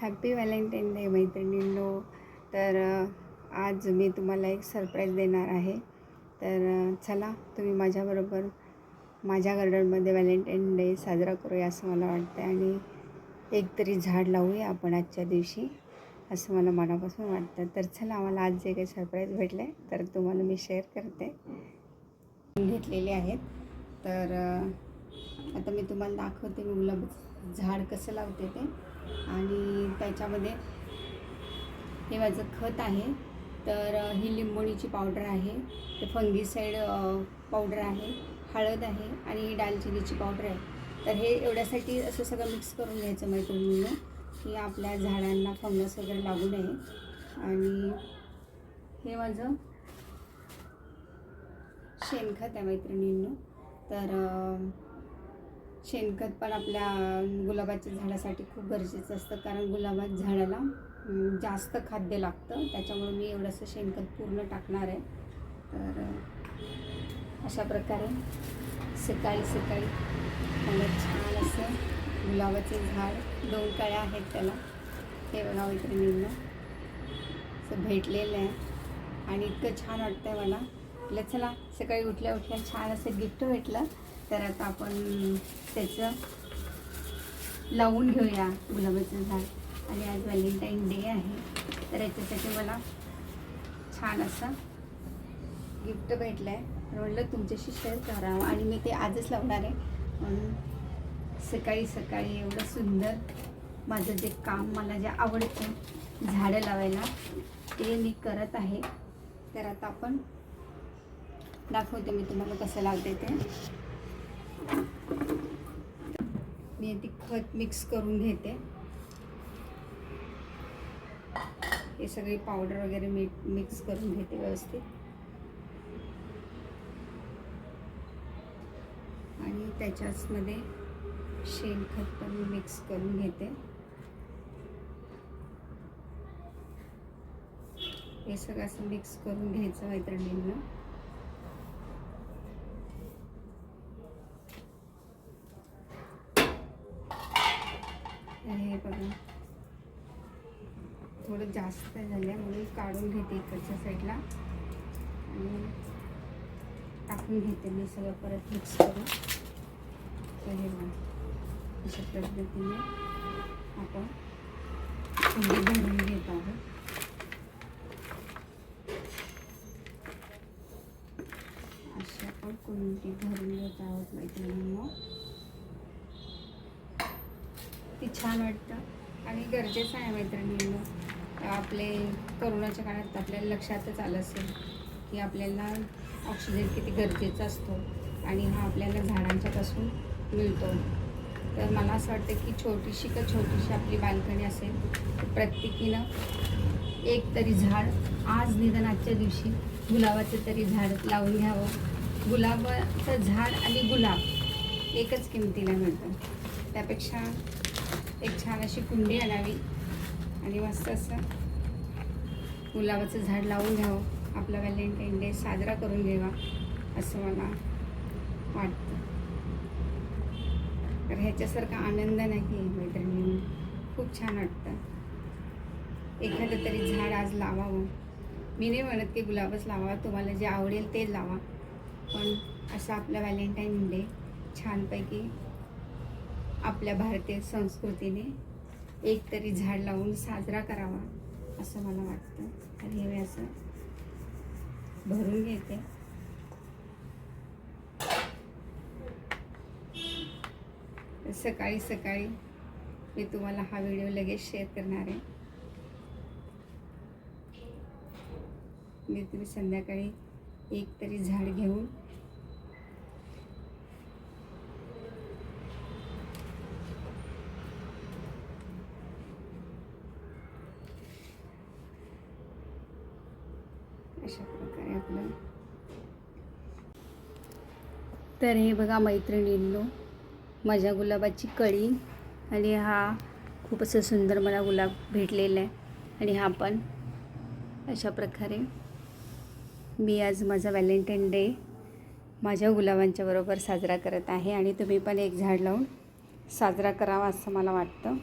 Happy Valentine day मैत्रिणींनो. तर आज मी तुम्हाला एक सरप्राईज देणार आहे. तर चला तुम्ही माझ्याबरोबर माझ्या गार्डनमध्ये व्हॅलेंटाईन डे साजरा करूया असं मला वाटतं आणि एक तरी झाड लावूया आपण आजच्या दिवशी असं मला मनापासून वाटतं. तर चला आम्हाला आज जे काही सरप्राईज भेटलं आहे तर तुम्हाला मी शेअर करते. घेतलेले आहेत. तर आता मी तुम्हाला दाखवते मी गुलाब झाड कसं लावते ते. आणि त्याच्यामध्ये हे माझं खत आहे. तर ही लिंबोणीची पावडर आहे. ते फंगीसाईड पावडर आहे. हळद आहे आणि ही दालचिनीची पावडर आहे. तर हे एवढ्यासाठी असं सगळं मिक्स करून घ्यायचं मैत्रिणीनं की आपल्या झाडांना फंगस वगैरे लागू नये. आणि हे माझं शेणखत आहे मैत्रिणींनो. तर शेणखत पण आपल्या गुलाबाच्या झाडासाठी खूप गरजेचं असतं. कारण गुलाबा झाडाला जास्त खाद्य लागतं. त्याच्यामुळे मी एवढंसं शेणखत पूर्ण टाकणार आहे. तर अशा प्रकारे सकाळी सकाळी मला छान असं गुलाबाचे झाड दोन कळ्या आहेत त्याला. हे बघा मैत्रिणींना. असं भेटलेलं आहे. आणि इतकं छान वाटतं आहे मला. म्हटलं चला सकाळी उठल्या उठल्या छान असं गिफ्ट भेटलं. तर आता आपण त्याचं लावून घेऊया गुलाबाचं झाड. आणि आज व्हॅलेंटाईन डे आहे. तर याच्यासाठी मला छान असं गिफ्ट भेटलं आहे म्हणलं तुमच्याशी शेअर करावं. आणि मी ते आजच लावणार आहे. म्हणून सकाळी सकाळी एवढं सुंदर माझं जे काम मला जे आवडतं झाडं लावायला ते मी करत आहे. तर आता आपण दाखवते मी तुम्हाला कसं लावते ते. मी ती खत मिक्स करून घेते. हे सगळी पावडर वगैरे मी मिक्स करून घेते व्यवस्थित. आणि त्याच्याचमध्ये शेणखत पण मी मिक्स करून घेते. हे सगळं असं मिक्स करून घ्यायचं मैत्रिणींना. हे बघा. थोडं जास्त झालं आहे म्हणून काढून घेते इकडच्या साईडला आणि टाकून घेते मी सगळं परत मिक्स करून. तर हे बघा अशा पद्धतीने आपण कुंडी भरून घेत आहोत. अशी आपण कुंडी भरून घेत आहोत मैत्रिणींनो? ती छान वाटतं. आणि गरजेचं आहे मैत्रिणींना. आपले करोनाच्या काळात आपल्याला लक्षातच आलं असेल की आपल्याला ऑक्सिजन किती गरजेचा असतो आणि हा आपल्याला झाडांच्यापासून मिळतो. तर मला असं वाटतं की छोटीशी का छोटीशी आपली बाल्कनी असेल तर प्रत्येकीनं एक तरी झाड आज निदान आजच्या दिवशी गुलाबाचं तरी झाड लावून घ्यावं. गुलाबाचं झाड आणि गुलाब एकच किमतीला मिळतं. त्यापेक्षा एक छान अशी कुंडी आणावी आणि मस्त असं गुलाबाचं झाड लावून घ्यावं. आपला व्हॅलेंटाईन डे साजरा करून घ्यावा असं मला वाटतं. तर ह्याच्यासारखा आनंद नाही मैत्रिणी खूप छान वाटतं. एखादं तरी झाड आज लावावं. मी नाही म्हणत की गुलाबच लावा तुम्हाला जे आवडेल ते लावा. पण असं आपला व्हॅलेंटाईन डे छानपैकी आपल्या भारतीय संस्कृतीने एक तरी झाड लावून साजरा करावा असं मला वाटतं. तर हे मी असं भरून घेते. सकाळी सकाळी मी तुम्हाला हा व्हिडिओ लगेच शेअर करणार आहे. मी तुम्ही संध्याकाळी एक तरी झाड घेऊन अशा प्रकारे आपलं. तर हे बघा मैत्रिणींनो माझ्या गुलाबाची कळी. आणि हा खूप असं सुंदर मला गुलाब भेटलेला आहे. आणि हा पण. अशा प्रकारे मी आज माझा व्हॅलेंटाईन डे माझ्या गुलाबांच्या बरोबर साजरा करत आहे. आणि तुम्ही पण एक झाड लावून साजरा करावा असं मला वाटतं.